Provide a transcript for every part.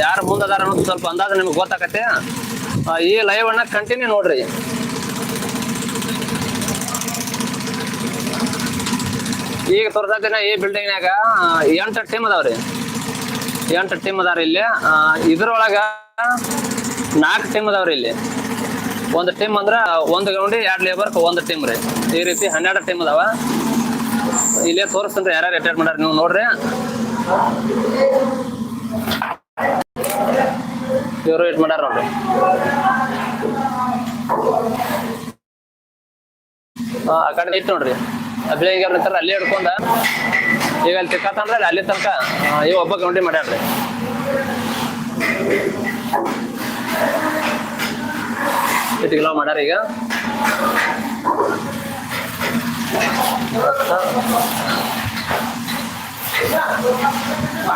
ಯಾರು ಮುಂದದಾರ ಅನ್ನೋದು ಸ್ವಲ್ಪ ಅಂದಾಜು ನಿಮ್ಗೆ ಗೊತ್ತಾಕತ್ತೆ. ಆ, ಈ ಲೈವ್ ಅನ್ನ ಕಂಟಿನ್ಯೂ ನೋಡ್ರಿ. ಈಗ ತೋರ್ಸತ್ತಿನ ಈ ಬಿಲ್ಡಿಂಗ್ನಾಗ ಎಂಟು ಟೀಮ್ ಅದಾವ್ರಿ. ಎಂಟು ಟೀಮ್ ಅದಾವ್ರಿ ಇಲ್ಲಿ. ಇದ್ರೊಳಗ ನಾಲ್ಕು ಟೀಮ್ ಅದಾವ್ರಿ ಇಲ್ಲಿ. ಒಂದು ಟೀಮ್ ಅಂದ್ರ ಒಂದು ಗ್ರೌಂಡ್ ಎರಡು ಲೇಬರ್ ಒಂದು ಟೀಮ್ ರೀ. ಈ ರೀತಿ ಹನ್ನೆರಡು ಟೀಮ್ ಅದಾವ. ಇಲ್ಲೇ ತೋರಿಸ್ತಂದ್ರೆ ಯಾರ್ಯಾರು ರಿಟೈರ್ ಮಾಡ್ಯಾರ ನೀವು ನೋಡ್ರಿ. ಇವರು ಇಟ್ ಮಾಡ್ಯಾರ ನೋಡ್ರಿ. ಆ, ಕಡೆ ಇಟ್ಟು ನೋಡ್ರಿ. ಈಗ ನಿಂತಾರ ಅಲ್ಲೇ ಹಿಡ್ಕೊಂಡ ಈಗ ಅಲ್ಲಿ ತಿಕ್ಕಾತಂದ್ರೆ ಅಲ್ಲಿ ತನಕ ಇವ ಒಬ್ಬ ಗೌಂಡಿ ಮಾಡ್ಯಾರ್ರಿ ಇಟ್ಟು ಕಿಲೋ ಮಾಡ್ಯಾರ ಈಗ.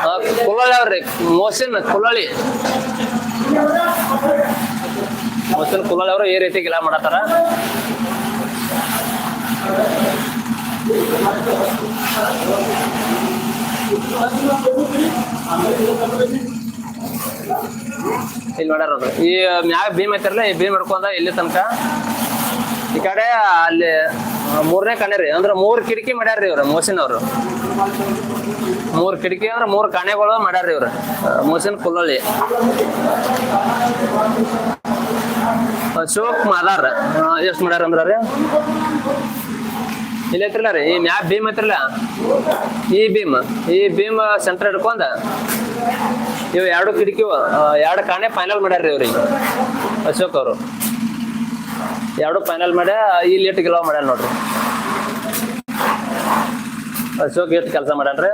ಆ, ಕುಲ್ಲಳ್ಳಿ ಅವ್ರಿ ಮೋಸಿನ್ ಕುಲ್ಲಳ್ಳಿ ಮೋಸಿನ್ ಕುಲಾಲ್ ಅವರು ಈ ರೀತಿ ಗಿಲ ಮಾಡತ್ತಾರ. ಇಲ್ಲಿ ನೋಡ್ಯಾರ ಈ ಮ್ಯಾಗ ಭೀಮ್ ಐತಿರಲ್ಲ ಈ ಭೀಮ್ ಹಿಡ್ಕೊಂಡ ಇಲ್ಲಿ ತನಕ. ಈ ಕಡೆ ಅಲ್ಲಿ ಮೂರನೇ ಕಣೆ ಅಂದ್ರೆ ಮೂರ್ ಕಿಟಕಿ ಮಾಡ್ಯಾರ್ರಿ ಇವ್ರ ಮೋಸಿನ್ ಅವ್ರು ಮೂರ್ ಕಿಟಕಿ ಅಂದ್ರೆ ಮೂರು ಕಾಣೆಗಳು ಮಾಡ್ಯಾರ ಇವ್ರ. ಮೋಸಿನ ಕುಲ್ಲಳ್ಳಿ. ಅಶೋಕ್ ಮಾದಾರ್. ಎಷ್ಟು ಮಾಡ್ಯಾರ ಅಂದ್ರ ರೀ? ಇಲ್ಲ ಐತ್ರಲ್ಲ ರೀ, ಈ ಮ್ಯಾಪ್ ಭೀಮ್ ಐತ್ರಲ್ಲ? ಈ ಭೀಮ್ ಈ ಭೀಮ್ ಸೆಂಟರ್ ಹಿಡ್ಕೊಂಡ ಇವ್ ಎರಡು ಕಿಟಕಿ ಎರಡು ಕಾಣೆ ಫೈನಲ್ ಮಾಡ್ಯಾರ್ರಿ ಇವ್ರಿಗೆ ಅಶೋಕ್ ಅವರು. ಎರಡು ಫೈನಲ್ ಮಾಡ್ಯ, ಇಲ್ಲಿ ಲೇಟ್ ಗೆಲ್ಲ ಮಾಡ್ಯಾರ ನೋಡ್ರಿ. ಅಶೋಕ್ ಎಷ್ಟು ಕೆಲಸ ಮಾಡ್ಯಾನ್ರಿ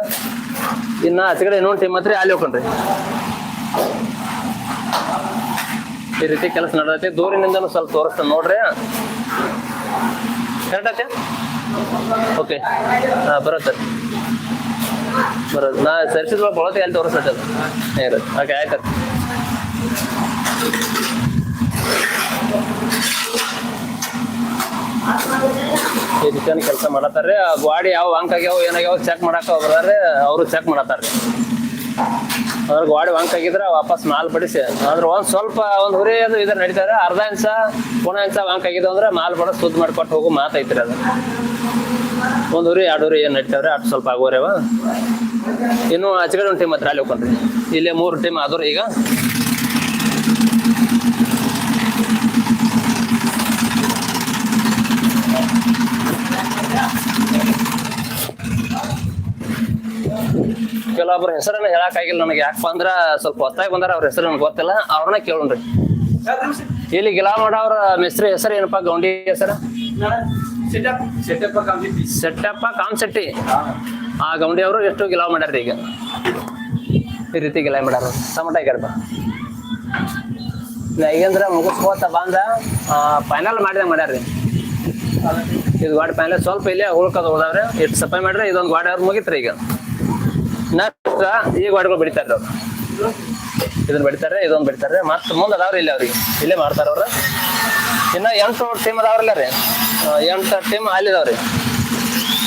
ಇನ್ನ ಆಚೆ ಕಡೆ ಇನ್ನೊಂದು ಟೀಮ್ ಹತ್ರ ಅಲ್ಲಿ ಹೋಗ್ರಿ ಈ ರೀತಿ ಕೆಲಸ ನಡೆದೈತಿ. ದೂರಿನಿಂದನೂ ಸ್ವಲ್ಪ ತೋರಿಸ್ತಾನೆ ನೋಡ್ರಿ. ಕರೆಕ್ಟ್ ಐತೆ ಓಕೆ ಹಾಂ, ಬರುತ್ತೆ. ಬರೋದು ನಾ ಸರಿಸಿದ ಬಳಕೆ ಅಲ್ಲಿ ತೋರಿಸ್ತೈತೆ ಅದು? ಓಕೆ ಆಯ್ತು. ಈ ರೀತಿಯ ಕೆಲಸ ಮಾಡತ್ತಾರ್ರಿ. ಆ ಗಾಡಿ ಯಾವ ವಾಂಕ್ ಆಗ್ಯಾವ ಏನಾಗ್ಯಾವ ಚೆಕ್ ಮಾಡಾಕ ಹೋಗ್ರಿ ಅವರು ಚೆಕ್ ಮಾಡತ್ತಾರ್ರಿ. ಅದ್ರ ಗಾಡಿ ವಾಂಕ್ ಆಗಿದ್ರೆ ವಾಪಸ್ ಮಾಲ್ ಬಡಿಸಿ. ಅಂದ್ರೆ ಒಂದ್ ಸ್ವಲ್ಪ ಒಂದ್ ಹುರಿ ಅದು ಇದ್ರ ನಡೀತಾರೆ ಅರ್ಧ ಇಂಚ ಪುಣ ಇಂಚ ವಾಂಕ್ ಆಗಿದ್ದು ಅಂದ್ರೆ ಮಾಲ್ ಬಡ ಸುದ್ ಮಾಡ್ಕೊಟ್ಟು ಹೋಗು ಮಾತೈತ್ರಿ ಅದು. ಒಂದ್ ಹುರಿ, ಎರಡು ಹುರಿ ಏನ್ ನಡೀತಾವ್ರಿ, ಅಷ್ಟು ಸ್ವಲ್ಪ ಆಗೋರೇವ ಇನ್ನು ಆಚೆಗಡೆ ಒಂದು ಟೀಮ್ ಹತ್ರ ಅಲ್ಲಿ ಹೋಗ್ಕೊಂಡ್ರಿ. ಇಲ್ಲೇ ಮೂರು ಟೀಮ್ ಆದ್ರೆ ಈಗ. ಕೆಲವೊಬ್ರ ಹೆಸರನ್ನ ಹೇಳಕ್ ಆಗಿಲ್ಲ ನನಗೆ. ಯಾಕಪ್ಪ ಅಂದ್ರ ಸ್ವಲ್ಪ ಹೊತ್ತಾಗಿ ಬಂದಾರ, ಅವ್ರ ಹೆಸರು ನನಗೆ ಗೊತ್ತಿಲ್ಲ. ಅವ್ರನ್ನ ಕೇಳೋಣ್ರಿ. ಇಲ್ಲಿ ಗಿಲಾ ಮಾಡವ್ರ ಮಿಸ್ತ್ರಿ ಹೆಸರು ಏನಪ್ಪ, ಗೌಂಡಿ ಹೆಸರು? ಸೆಟ್ಟಪ್ಪ ಕಾಮಶೆಟ್ಟಿ ಆ ಗೌಂಡಿ ಅವರು ಎಷ್ಟು ಗಿಲಾವ್ ಮಾಡ್ಯಾರ ಈಗ. ಈ ರೀತಿ ಗಿಲಾವ್ ಮಾಡ್ಯಾರ. ಟಮಟ ಈಗ ಈಗಂದ್ರ ಮುಗಿಸ್ಕೋತ ಬಂದ ಫೈನಲ್ ಮಾಡಿದಂಗ ಮಾಡ್ಯಾರ್ರಿ. ಇದು ಗಾಡಿ ಫೈನಲ್ ಸ್ವಲ್ಪ ಇಲ್ಲೇ ಉಳ್ಕೋದು ಹೋದವ್ರೆ. ಎಷ್ಟು ಸಪ್ಲೈ ಮಾಡ್ರೆ, ಇದೊಂದು ಗಾಡಿ ಅವ್ರು ಮುಗಿತ್ರಿ ಈಗ. ನೆಕ್ಸ್ಟ್ ಈಗ ಗಾಡಿಗಳು ಬೆಳಿತಾರೆ ಅವ್ರು ಇದನ್ನ ಬೆಳಿತಾರೆ ಇದೊಂದು ಬೆಳಿತಾರೆ ಮತ್ತೆ ಮುಂದೆ ಅದಾವ್ರಿ ಇಲ್ಲ ಅವ್ರಿಗೆ. ಇಲ್ಲೇ ಮಾಡ್ತಾರ ಅವ್ರ. ಇನ್ನ ಎಂಟು ಟೀಮ್ ಅದಾವ್ರಲ್ಲ ರೀ. ಎಂಟು ಟೀಮ್ ಅಲ್ಲಿ ಇದಾವ್ರಿ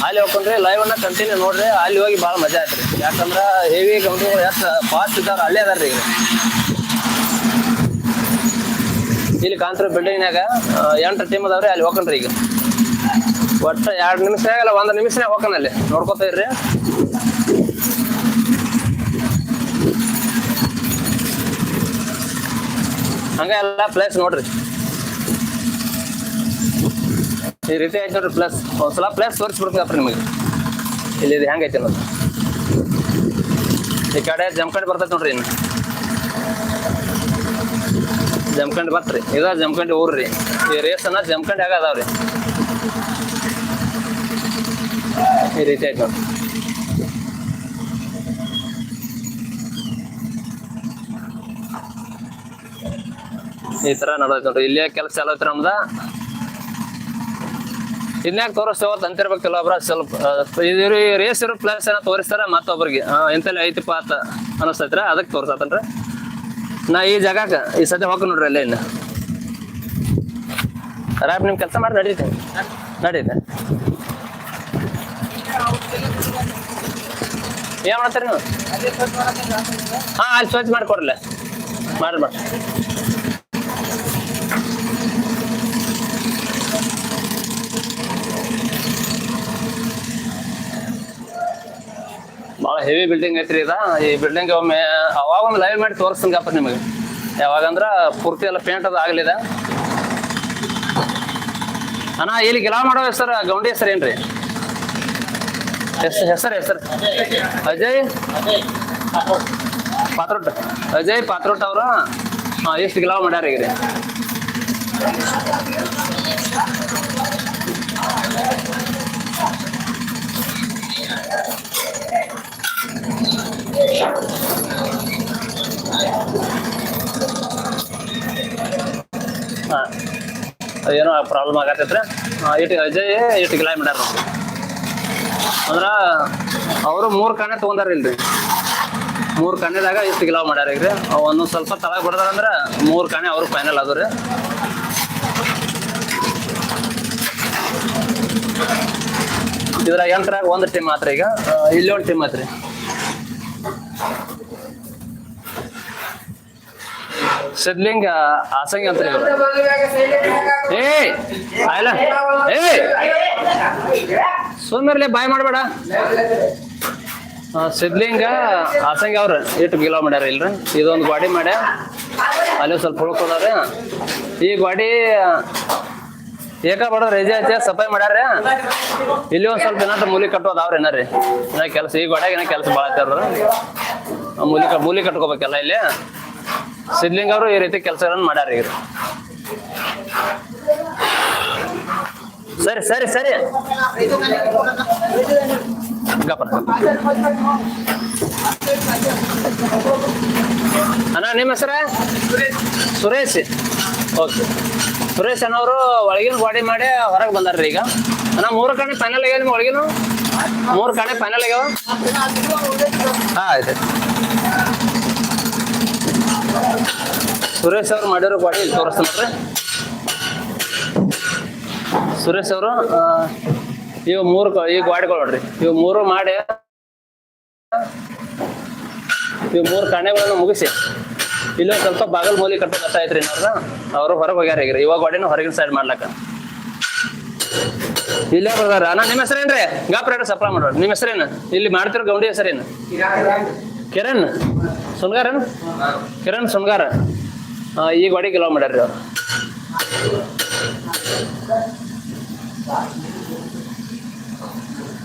ಅಲ್ಲಿ ಹೋಗ್ಕೊಂಡ್ರಿ ಲೈವ್ ಅನ್ನ ಕಂಟಿನ್ಯೂ ನೋಡ್ರಿ ಅಲ್ಲಿ ಹೋಗಿ ಭಾಳ ಮಜಾ ಆಯ್ತ್ರಿ ಯಾಕಂದ್ರ ಹೆವಿ ಕಂಪ್ನಿಗಳು ಎಷ್ಟು ಫಾಸ್ಟ್ ಇದ್ದಾವ್ರ ಅಲ್ಲೇ ಅದಾರ ರೀ. ಇಲ್ಲಿ ಕಾಂತರ ಬಿಲ್ಡಿಂಗ್ನಾಗ ಎಂಟು ಟೀಮ್ ಅದಾವ್ರಿ ಅಲ್ಲಿ ಹೋಗ್ಕೊಂಡ್ರಿ ಈಗ. ಒಟ್ಟು ಎರಡು ನಿಮಿಷ ಆಗಲ್ಲ, ಒಂದು ನಿಮಿಷನೇ ಹೋಗ್ಕನಲ್ಲಿ ನೋಡ್ಕೊತ ಇರ್ರಿ. ಹಂಗ ಎಲ್ಲ ಪ್ಲೇಸ್ ನೋಡ್ರಿ. ಈ ರೀತಿ ಐತೆ ನೋಡ್ರಿ ಪ್ಲಸ್ ಒಂದ್ಸಲ ಪ್ಲೇಸ್ ತೋರಿಸ್ಬಿಡ್ತೀವಪ್ಪ ನಿಮಗೆ. ಇಲ್ಲಿ ಇದು ಹೆಂಗೈತೆ ಅನ್ನೋದು ಈ ಕಡೆ ಜಮ್ಕಂಡ್ ಬರ್ತೈತೆ ನೋಡ್ರಿ ಇನ್ನು. ಜಮ್ಕಂಡ್ ಬರ್ತ್ರಿ ಇದ ಜಮ್ಕಂಡ್ ಊರ್ರಿ ಈ ರೇಸ್ ಅನ್ನ ಜಮ್ಕಂಡ್ ಆಗ ಅದಾವ್ರಿ ಈ ರೀತಿ ಐತೆ ನೋಡ್ರಿ. ಈ ತರ ನಡೆದೈತೆ ನೋಡ್ರಿ. ಇಲ್ಲೇ ಕೆಲಸ ಚಾಲು ಐತ್ರಿ ನಮ್ದ. ಇನ್ಯಾಕ ತೋರಿಸ್ತೇವ ಅಂತಿರ್ಬೇಕಿಲ್ಲ ಕೆಲವೊಬ್ರ. ಸ್ವಲ್ಪ ರೇಸ್ ಇರೋ ಪ್ಲೇಸ್ ಏನೋ ತೋರಿಸ್ತಾರ ಮತ್ತೊಬ್ರಿಗೆ. ಎಂತಲ್ಲಿ ಐತಿಪ್ಪ ಅಂತ ಅನಿಸ್ತೈತ್ರ. ಅದಕ್ಕೆ ತೋರ್ಸತ್ತನ್ರಿ. ನಾ ಈ ಜಾಗಕ್ಕೆ, ಈ ಸದ್ಯ ಹೋಗ ನೋಡ್ರಿ ಅಲ್ಲೇ ಇನ್ನು. ರಾಯ್ ನಿಮ್ ಕೆಲಸ ಮಾಡಿ ನಡೀತೆ. ನಡೀತೆ. ಏನ್ ಮಾಡ್ತೀರಿ ನೀವು? ಹಾ, ಅಲ್ಲಿ ಸ್ವಚ್ಛ ಮಾಡ್ಕೊಡ್ರಲ್ಲ. ಮಾಡ್ರಿ ಮಾಡ್ರಿ. ಹೆವಿ ಬಿಲ್ಡಿಂಗ್ ಐತ್ರಿ ಇದ. ಈ ಬಿಲ್ಡಿಂಗ್ ಒಮ್ಮೆ ಅವಾಗ ಒಂದು ಲೈವ್ ಮಾಡಿ ತೋರಿಸ್ತೀನಪ್ಪ ನಿಮಗೆ. ಯಾವಾಗಂದ್ರ ಪೂರ್ತಿ ಎಲ್ಲ ಪೇಂಟ್ ಅದು ಆಗ್ಲಿದೆ ಅಣ್ಣ, ಇಲ್ಲಿ ಗಿಲಾ ಮಾಡೋ ಹೆಸರು ಗೌಂಡಿ ಹೆಸರು ಏನ್ರಿ? ಹೆಸರು ಹೆಸರು ಹೆಸರು. ಅಜಯ್? ಪಾತ್ರೋಟ್ ಅಜಯ್ ಪಾತ್ರೋಟ್ ಅವರು. ಎಷ್ಟು ಗಿಲಾವ್ ಮಾಡ್ಯಾರ ಈಗ ರೀ ಏನೋ ಪ್ರಾಬ್ಲಮ್ ಆಗತ್ತೈತ್ರಿ? ಇಟ್ ಅಜಯ್, ಇಟ್ ಗಿಲಾಯ್ ಮಾಡ್ಯಾರ. ಅಂದ್ರ ಅವರು ಮೂರು ಕಣ್ಣೆ ತಗೊಂಡಾರ ಇಲ್ರಿ. ಮೂರು ಕಣ್ಣೆದಾಗ ಇಷ್ಟು ಗಿಲಾವ್ ಮಾಡ್ಯಾರ ಈಗ ಒಂದೊಂದು ಸ್ವಲ್ಪ ತಳಗ ಬಿಡದಾರ ಅಂದ್ರ ಮೂರು ಕಣ್ಣೆ ಅವ್ರು ಫೈನಲ್ ಅದು ರೀ ಇದ್ರಾಗ ಎಂಟ್ರಾಗ ಒಂದು ಟೀಮ್ ಮಾತ್ರ ಈಗ. ಇಲ್ಲಿ ಒಂದು ಟೀಮ್ ಐತ್ರಿ ಸಿದ್ಲಿಂಗ್ ಆಸಂಗಿ ಅಂತ ಏಯ್ ಏಯ್ ಸುಮ್ಮನೆ ಬಾಯ್ ಮಾಡಬೇಡ. ಸಿದ್ಲಿಂಗ ಆಸಂಗಿ ಅವ್ರ ಇಟ್ಟು ಗಿಲಾ ಮಾಡ್ಯಾರ ಇಲ್ರಿ. ಇದೊಂದು ಗಾಡಿ ಮಾಡ್ಯ. ಅಲ್ಲಿ ಸ್ವಲ್ಪ ಹುಳ್ಕೋದಾರ ಈ ಗಾಡಿ ಏಕ ಬಡ ರೇಜೆ ಐತೆ ಸಫಾಯಿ ಮಾಡ್ಯಾರ. ಇಲ್ಲಿ ಒಂದ್ ಸ್ವಲ್ಪ ಏನಾರ ಮೂಲಿ ಕಟ್ಟೋದು ಅವ್ರ ಏನಾರಿ ಏನ ಕೆಲಸ ಈ ಗಾಡ್ಯಾಗ ಏನೋ ಕೆಲಸ ಭಾಳ ಐತಾರ ಮೂಲಿ ಕ- ಮೂಲಿ ಕಟ್ಕೋಬೇಕಲ್ಲ ಇಲ್ಲಿ. ಸಿದ್ಲಿಂಗ್ ಅವರು ಈ ರೀತಿ ಕೆಲಸಗಳನ್ನು ಮಾಡ್ಯಾರ ಇವರು. ಸರಿ ಸರಿ ಸರಿ. ಅಣ್ಣ, ನಿಮ್ಮ ಹೆಸರ? ಸುರೇಶ್. ಓಕೆ. ಸುರೇಶ್ ಅಣ್ಣವರು ಒಳಗಿನ ಬಾಡಿ ಮಾಡಿ ಹೊರಗೆ ಬಂದಾರ್ರಿ ಈಗ. ಅಣ್ಣ, ಮೂರು ಕಡೆ ಫೈನಲ್ ಆಗ್ಯಾವ ನಿಮ್ಮ ಒಳಗಿನ? ಮೂರು ಕಡೆ ಫೈನಲ್ ಆಗ್ಯಾವ? ಹಾ ಆಯ್ತು ಸುರೇಶ್ ಅವ್ರು ಮಾಡಿರೋ ಬಾಡಿ ಇಲ್ಲಿ ತೋರಿಸ್ತೀನಿ ಸುರೇಶ್ ಅವರು ಇವು ಮೂರು ಈ ಗಾಡಿಗಳು ನೋಡ್ರಿ. ಇವು ಮೂರು ಮಾಡಿ, ಇವು ಮೂರು ಕಣೆಗಳನ್ನು ಮುಗಿಸಿ, ಇಲ್ಲಿ ಒಂದ್ ಸ್ವಲ್ಪ ಬಾಗಲ್ ಮೂಲಿ ಕಟ್ಟೋ ಕಷ್ಟ ಐತ್ರಿ ನೋಡ್ರ. ಅವರು ಹೊರಗೆ ಹೋಗ್ಯಾರ ಈಗ ಇವಾಗ ಗಾಡಿನ ಹೊರಗಿನ ಸೈಡ್ ಮಾಡ್ಲಕ್ಕ. ಇಲ್ಲೇ ಬರ್ದಾರ ಅಣ್ಣ, ನಿಮ್ಮ ಹೆಸರೇನ್ರಿ? ಗಾಪ್ರೇಟ ಸಪ್ಲೈ ಮಾಡೋರು. ನಿಮ್ಮ ಹೆಸರೇನು? ಇಲ್ಲಿ ಮಾಡ್ತಿರೋ ಗೌಂಡಿ ಹೆಸರೇನು? ಕಿರಣ್? ಸುನ್ಗಾರನ್? ಕಿರಣ್ ಸುನ್ಗಾರ. ಆ, ಈ ಗಾಡಿ ಗಿಲೋ ಮಾಡ್ಯಾರ್ರಿ ಅವ್ರು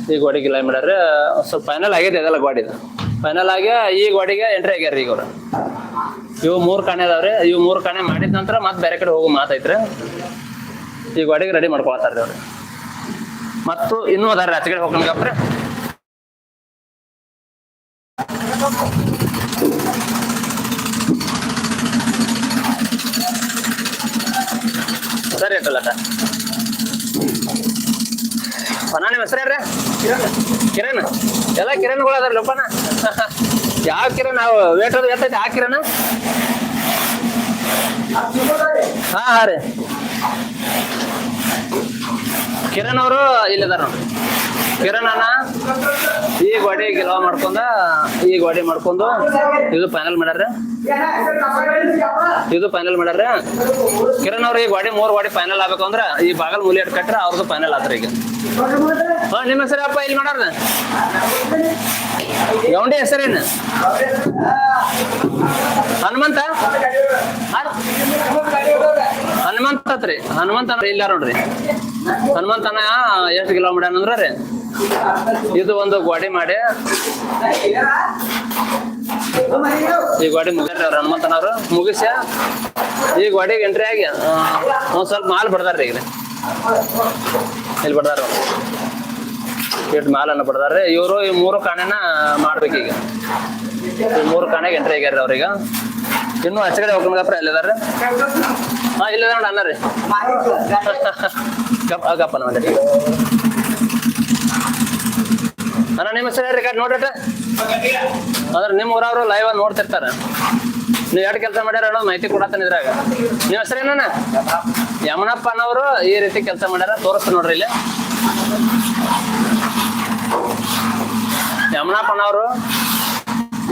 ಈ ಗಾಡಿ ಇಲ್ಲ ಸ್ವಲ್ಪ ಫೈನಲ್ ಆಗಿದೆ ಅದೆಲ್ಲ ಗಾಡಿದು. ಫೈನಲ್ ಆಗಿ ಈ ಗಾಡಿಗೆ ಎಂಟ್ರಿ ಆಗ್ಯಾರ ಈಗ ಅವ್ರು. ಇವು ಮೂರು ಕಾಣೆ ಅದಾವ್ರಿ. ಇವು ಮೂರು ಕಾಣೆ ಮಾಡಿದ ನಂತರ ಮತ್ತೆ ಬೇರೆ ಕಡೆ ಹೋಗೋ ಮಾತೈತ್ರಿ ಈ ಗಾಡಿಗೆ ರೆಡಿ ಮಾಡ್ಕೊಳತ್ತಾರ್ರಿ ಅವ್ರು. ಮತ್ತು ಇನ್ನೂ ಅದಾರ ಆಚೆ ಕಡೆ ಸರಿ ಅಟ್ಟಲ್ಲ ಪನ ನಿಮ್ಮ ಕಿರಣ್ ಕಿರಣ್. ಎಲ್ಲ ಕಿರಣ್ಗಳು ಅದಾರ ಲೋಪನ ಯಾವ ಕಿರಣ್? ನಾವು ವೇಟ್ ಅದು ಎತ್ತೈತಿ. ಆ ಕಿರಣ? ಹಾ ಹಾ ರೀ. ಕಿರಣ್ ಅವರು ಇಲ್ಲಿದಾರ ನೋಡ್ರಿ. ಕಿರಣ್ ಅಣ್ಣ, ಈ ಗೋಡೆ ಗೆಲುವ ಮಾಡ್ಕೊಂಡ, ಈ ಗೋಡೆ ಮಾಡ್ಕೊಂಡು ಇದು ಫೈನಲ್ ಮಾಡ್ಯಾರ ಇದು ಫೈನಲ್ ಮಾಡ್ಯಾರ ಕಿರಣ್ ಅವ್ರ ಈ ಗೋಡೆ ಮೂರ್ ಗೋಡೆ ಫೈನಲ್ ಆಗ್ಬೇಕು ಅಂದ್ರೆ ಈ ಬಾಗಲ್ ಮೂಲಿ ಅಟ್ ಕಟ್ರ ಅವ್ರದ್ದು ಫೈನಲ್ ಆತ್ರಿ ಈಗ. ಹಾ, ನಿಮ್ಮ ಹೆಸರಪ್ಪ ಇಲ್ಲಿ ಮಾಡ್ಯಾರ ಗೌಂಡಿ ಹೆಸರೇನು? ಹನುಮಂತ? ಹನುಮಂತ ಹನುಮಂತ ಇಲ್ಲ ನೋಡ್ರಿ. ಹನುಮಂತನ ಎಷ್ಟು ಕಿಲೋಮೀಟರ್ ಅಂದ್ರ ರೀ ಇದು ಒಂದು ಗೋಡೆ ಮಾಡಿ ಈ ಗೋಡೆ ಅವ್ರು ಹನುಮಂತನವ್ರು ಮುಗಿಸ್ಯ ಈ ಗೋಡೆಗೆ ಎಂಟ್ರಿ ಆಗಿ ಒಂದ್ ಸ್ವಲ್ಪ ಮಾಲ್ ಬಡ್ದಾರ್ರಿ ಈಗ ಇಲ್ಲಿ ಬಡ್ದಾರ ಮಾಲ್ ಮಾಲನ್ನ ಬಡ್ದಾರ್ರಿ ಇವರು ಈ ಮೂರು ಕಾಣೆನ ಮಾಡ್ಬೇಕೀಗ ಈ ಮೂರು ಕಾಣೆಗೆ ಎಂಟ್ರಿ ಆಗ್ಯಾರ ಅವ್ರೀಗ ಇನ್ನು ಆಚೆ ಕಡೆ ಎಲ್ಲಿದಾರ ಹಾ ಇಲ್ಲಿದ ನೋಡಿ ಅಣ್ಣ ರೀ ಗಪ್ಪ ಗಪ್ಪ ಅಣ್ಣ, ನಿಮ್ಮ ಹೆಸರು ಹೇಳ್ರಿ ಕಟ್ ನೋಡ್ರಿ ಅಂದ್ರೆ ನಿಮ್ಮ ಊರವರು ಲೈವ್ ನೋಡ್ತಿರ್ತಾರ. ನೀವು ಎರಡು ಕೆಲಸ ಮಾಡ್ಯಾರ ಅನ್ನೋ ಮಾಹಿತಿ ಕೊಡತ್ತಾನ ಇದ್ರಾಗ. ನಿಮ್ಮ ಹೆಸರೇನ ಯಮನಪ್ಪ ಅನ್ನೋರು ಈ ರೀತಿ ಕೆಲಸ ಮಾಡ್ಯಾರ ತೋರಿಸ್ತ ನೋಡ್ರಿ ಇಲ್ಲಿ. ಯಮನಪ್ಪನವರು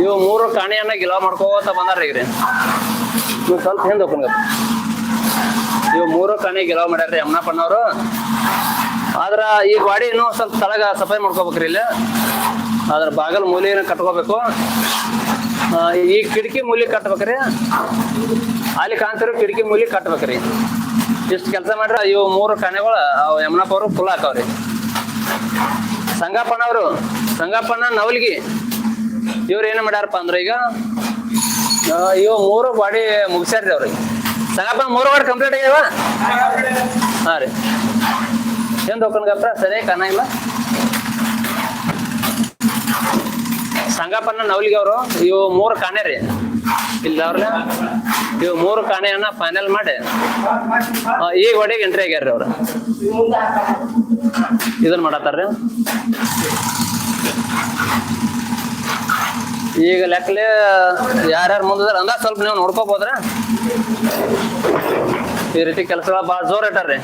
ಇವು ಮೂರು ಕಾಣಿಯನ್ನ ಗಿಲಾವ್ ಮಾಡ್ಕೋತ ಬಂದಾರ ಈಗ ನೀವು ಸ್ವಲ್ಪ ಹಿಂದೆ ಹೋಗ್ಕೊಂಡ್ ಇವು ಮೂರು ಕಾಣಿ ಗಿಲಾವ್ ಯಮನಪ್ಪ ಯಮನಪ್ಪನವರು ಆದ್ರ ಈ ಗಾಡಿ ಇನ್ನೂ ಸ್ವಲ್ಪ ತಳಗ ಸಫಾಯಿ ಮಾಡ್ಕೋಬೇಕ್ರಿ ಇಲ್ಲ. ಅದ್ರ ಬಾಗಲ್ ಮೂಲೆಯನ್ನು ಕಟ್ಕೋಬೇಕು. ಈ ಕಿಟಕಿ ಮೂಲಿ ಕಟ್ಬೇಕ್ರಿ. ಅಲ್ಲಿ ಕಾಣ್ತಿರೋ ಕಿಟಕಿ ಮೂಲಿ ಕಟ್ಬೇಕ್ರಿ. ಇಷ್ಟು ಕೆಲಸ ಮಾಡ್ರೆ ಇವು ಮೂರು ಕಣೆಗಳು ಅವು ಯಮನಪ್ಪ ಅವರು ಫುಲ್ ಹಾಕವ್ರಿ. ಸಂಗಪ್ಪನವರು ಸಂಗಪ್ಪನ ನವಲ್ಗಿ ಇವ್ರು ಏನು ಮಾಡ್ಯಾರಪ್ಪ ಅಂದ್ರೆ ಈಗ ಇವು ಮೂರು ಗಾಡಿ ಮುಗಿಸ್ಯಾರ್ರಿ ಅವ್ರಿಗೆ ಸಂಗಪ್ಪ ಮೂರು ಗಾಡಿ ಕಂಪ್ಲೀಟ್ ಆಗ್ಯಾವ? ಹಾಂ ರೀ. ಏನು ದೋಕನ್ಗಪ್ಪ ಸರಿಯಾಗಿ ಕಾಣಂಗಿಲ್ಲ ಸಂಗಪ್ಪನ ನವಲಿಗೆ ಅವರು. ಇವು ಮೂರು ಕಾಣೆ ರೀ. ಇಲ್ಲ ಅವ್ರನ್ನ ಇವು ಮೂರು ಕಾಣೆಯನ್ನ ಫೈನಲ್ ಮಾಡಿ. ಈಗ ಒಡೆಗೆ ಎಂಟ್ರಿ ಆಗ್ಯಾರ ಅವ್ರು. ಇದನ್ನ ಮಾಡತ್ತಾರ್ರಿ. ಈಗ ಲೆಕ್ಕಲೆ ಯಾರ್ಯಾರು ಮುಂದಿದಾರ? ಅಂದ ಸ್ವಲ್ಪ ನೀವು ನೋಡ್ಕೋಬೋದ್ರ? ಈ ರೀತಿ ಕೆಲಸಗಳ ಭಾಳ ಜೋರ್ ಇಟ್ಟಾರ್ರಿ.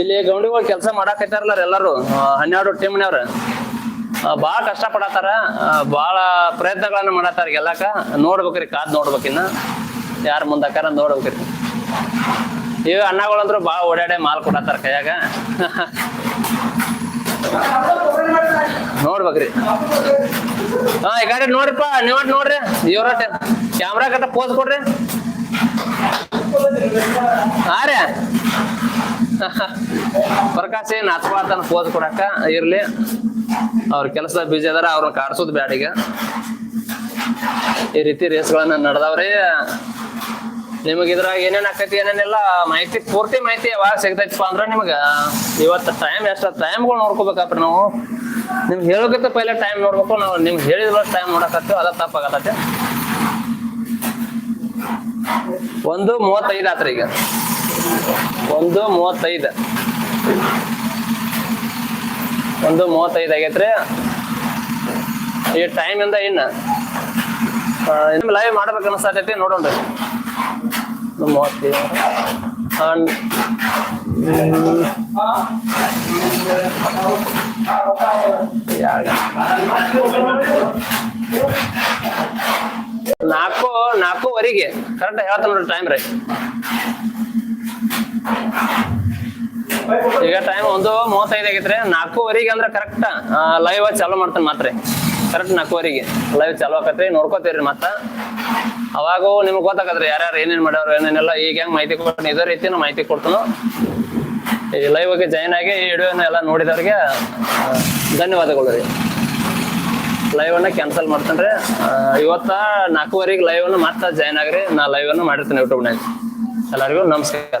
ಇಲ್ಲಿ ಗೌಂಡಿಗಳು ಕೆಲಸ ಮಾಡಾಕತ್ತಾರಲ್ಲ ಎಲ್ಲರೂ ಹನ್ನೆರಡು ಟೀಮ್ನವ್ರ ಭಾಳ ಕಷ್ಟ ಪಡತ್ತಾರ ಬಾಳ ಪ್ರಯತ್ನಗಳನ್ನ ಮಾಡತ್ತಾರ ಗೆಲ್ಲಾಕ. ನೋಡ್ಬೇಕ್ರಿ, ಕಾದ್ ನೋಡ್ಬೇಕಿನ್ನ ಯಾರ ಮುಂದಾಕಾರ ನೋಡ್ಬೇಕ್ರಿ. ಇವ ಅಣ್ಣಗಳಂದ್ರು ಭಾಳ ಓಡಾಡೆ ಮಾಲ್ ಕೊಡತ್ತಾರ ಕೈಯಾಗ. ನೋಡ್ಬೇಕ್ರಿ. ಹಾ, ಈ ಕಡೆ ನೋಡ್ರಿಪ್ಪ, ನೀವ್ ನೋಡ್ರಿ, ಇವ್ರ ಕ್ಯಾಮ್ರಾ ಕಟ್ಟ ಪೋಸ್ ಕೊಡ್ರಿ. ಹಾ ರೀ. ಪ್ರಕಾಶ್ ಏನ್ ಹಚ್ಕೊಳತಾನ ಪೋಸ್ ಕೊಡಕ ಇರ್ಲಿ. ಅವ್ರ ಕೆಲಸದ ಬಿಜಿ ಅದಾರ ಅವ್ರನ್ನ ಕಾಡ್ಸೋದ್ ಬ್ಯಾಡ ಈಗ. ಈ ರೀತಿ ರೇಸ್ಗಳನ್ನ ನಡೆದವ್ರಿ. ನಿಮಗೆ ಇದ್ರಾಗ ಏನೇನ್ ಆಕೈತಿ, ಏನೇನಿಲ್ಲ, ಮಾಹಿತಿ, ಪೂರ್ತಿ ಮಾಹಿತಿ ಯಾವಾಗ ಸಿಗ್ತೈತಿಪ್ಪ ಅಂದ್ರ ನಿಮ್ಗ ಇವತ್ತು ಟೈಮ್ ಎಷ್ಟ ಟೈಮ್ಗಳು ನೋಡ್ಕೋಬೇಕಪ್ಪ ನಾವು. ನಿಮ್ಗೆ ಹೇಳೋಕ್ಕಿಂತ ಪೈಲೆ ಟೈಮ್ ನೋಡ್ಬೇಕು, ನಾವು ನಿಮ್ಗೆ ಹೇಳಿದ್ರ ಟೈಮ್ ನೋಡಕತ್ತೀವಿ, ಅದ ತಪ್ಪಾಗತ್ತೆ. ಒಂದು ಮೂವತ್ತೈದು ಆತ್ರಿ ಈಗ. ಒಂದು ಮೂವತ್ತೈದು. ಒಂದು ಮೂವತ್ತೈದು ಆಗೈತ್ರಿ. ಈ ಟೈಮ್ ಇಂದ ಇನ್ನ ಲೈವ್ ಮಾಡ್ಬೇಕು ಅನಿಸ್ತೈತಿ ನೋಡೋಣ್ರಿ ಒಂದು ಮೂವತ್ತೈದು. ನಾಲ್ಕು, ನಾಲ್ಕೂವರೆಗೆ. ಕರೆಕ್ಟ್ ಹೇಳ್ತಾನೆ ನೋಡ್ರಿ ಟೈಮ್ ರೀ. ಈಗ ಟೈಮ್ ಒಂದು ಮೂವತ್ತೈದು ಆಗೈತ್ರಿ. ನಾಲ್ಕೂವರೆಗೆ ಅಂದ್ರೆ ಕರೆಕ್ಟ್ ಲೈವ್ ಚಾಲೂ ಮಾಡ್ತಾನೆ ಮಾತ್ರ. ಕರೆಕ್ಟ್ ನಾಲ್ಕೂವರೆಗೆ ಲೈವ್ ಚಾಲೂ ಆಕತ್ರಿ. ನೋಡ್ಕೋತೀರಿ ಮತ್ತ. ಅವಾಗ ನಿಮ್ಗೆ ಗೊತ್ತಾಗತ್ರಿ ಯಾರ್ಯಾರು ಏನೇನ್ ಮಾಡ್ಯಾರ ಏನೇನೆಲ್ಲ ಈಗ ಹೆಂಗ್ ಮಾಹಿತಿ ಕೊಡ್ತೀನಿ ಇದೇ ರೀತಿ ಮಾಹಿತಿ ಕೊಡ್ತಾನು. ಈ ಲೈವ್ ಆಗಿ ಜಾಯಿನ್ ಆಗಿ ಈ ವಿಡಿಯೋನ ಎಲ್ಲ ನೋಡಿದವ್ರಿಗೆ ಧನ್ಯವಾದಗಳು ರೀ ಲೈವ್ ಅನ್ನ ಕ್ಯಾನ್ಸಲ್ ಮಾಡ್ತಾನ್ರಿ. ಇವತ್ತ ನಾಲ್ಕೂವರೆಗೆ ಲೈವ್ ಅನ್ನ ಮತ್ತೆ ಜಾಯಿನ್ ಆಗ್ರಿ. ನಾ ಲೈವ್ ಅನ್ನ ಮಾಡಿರ್ತೀನಿ ಯೂಟ್ಯೂಬ್ನಾಗ ಎಲ್ಲರಿಗೂ ನಮಸ್ಕಾರ.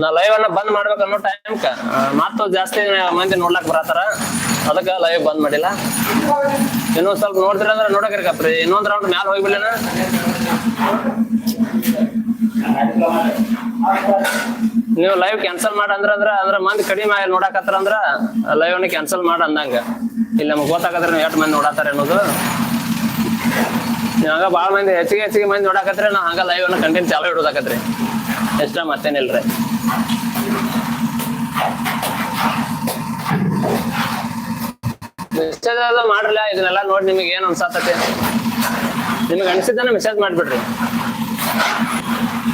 ನಾ ಲೈವ್ ಅನ್ನ ಬಂದ್ ಮಾಡ್ಬೇಕು ಅನ್ನೋ ಟೈಮ್ಕ ಮತ್ತೂ ಜಾಸ್ತಿ ಮಂದಿ ನೋಡ್ಲಾಕ್ ಬರತ್ತಾರ. ಅದಕ್ಕ ಲೈವ್ ಬಂದ್ ಮಾಡಿಲ್ಲ. ಇನ್ನೊಂದ್ ಸ್ವಲ್ಪ ನೋಡ್ತೀರ ಅಂದ್ರೆ ನೋಡಕ್ರಿ ಕಪ್ರಿ ಇನ್ನೊಂದ್ ರೌಂಡ್ ಮ್ಯಾಲ ಹೋಗ್ಬಿಡ್ಲೇನ? ನೀವು ಲೈವ್ ಕ್ಯಾನ್ಸಲ್ ಮಾಡ ಅಂದ್ರ ಅಂದ್ರ ಅಂದ್ರ ಮಂದಿ ಕಡಿಮೆ ಆಗಿ ನೋಡಾಕತ್ರ ಅಂದ್ರ ಲೈವ್ ಅನ್ನ ಕ್ಯಾನ್ಸಲ್ ಮಾಡ ಅಂದಂಗ. ಇಲ್ಲಿ ನಮ್ಗೆ ಗೊತ್ತಾಗದ್ರ ನೀವು ಎಷ್ಟು ಮಂದಿ ನೋಡಾತಾರ ಅನ್ನೋದು. ನೀವು ಹಂಗ ಭಾಳ ಮಂದಿ ಹೆಚ್ಚಿಗೆ ಹೆಚ್ಚಿಗೆ ಮಂದಿ ನೋಡಾಕತ್ರಿ ನಾವು ಹಂಗ ಲೈವ್ ಅನ್ನ ಕಂಟಿನ್ಯೂ ಚಾಲೂ ಇಡೋದಾಕತ್ರಿ ಎಷ್ಟ ಮತ್ತೇನಿಲ್ರಿ ಮೆಸೇಜ್ ಅದು ಮಾಡ್ರಲ್ಲ, ಇದನ್ನೆಲ್ಲ ನೋಡಿ ನಿಮಗೆ ಏನ್ ಅನ್ಸಾತತೆ. ನಿಮಗೆ ಅನ್ಸಿದ್ದಾನೆ ಮೆಸೇಜ್ ಮಾಡ್ಬಿಡ್ರಿ.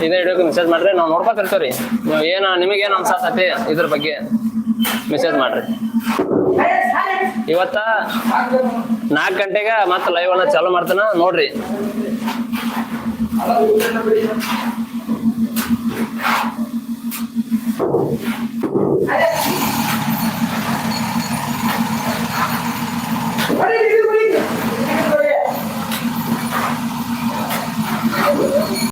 ಇದೇ ವಿಡಿಯೋಗೆ ಮೆಸೇಜ್ ಮಾಡ್ರಿ ನಾವು ನೋಡ್ಕೊತಿರ್ತೇವ್ರಿ. ನೀವು ಏನ, ನಿಮಗೇನು ಅನ್ಸಾತತಿ ಇದ್ರ ಬಗ್ಗೆ ಮೆಸೇಜ್ ಮಾಡ್ರಿ. ಇವತ್ತ ನಾಲ್ಕು ಗಂಟೆಗೆ ಮತ್ತೆ ಲೈವ್ ಅನ್ನ ಚಾಲೂ ಮಾಡ್ತಾನ, ನೋಡ್ರಿ.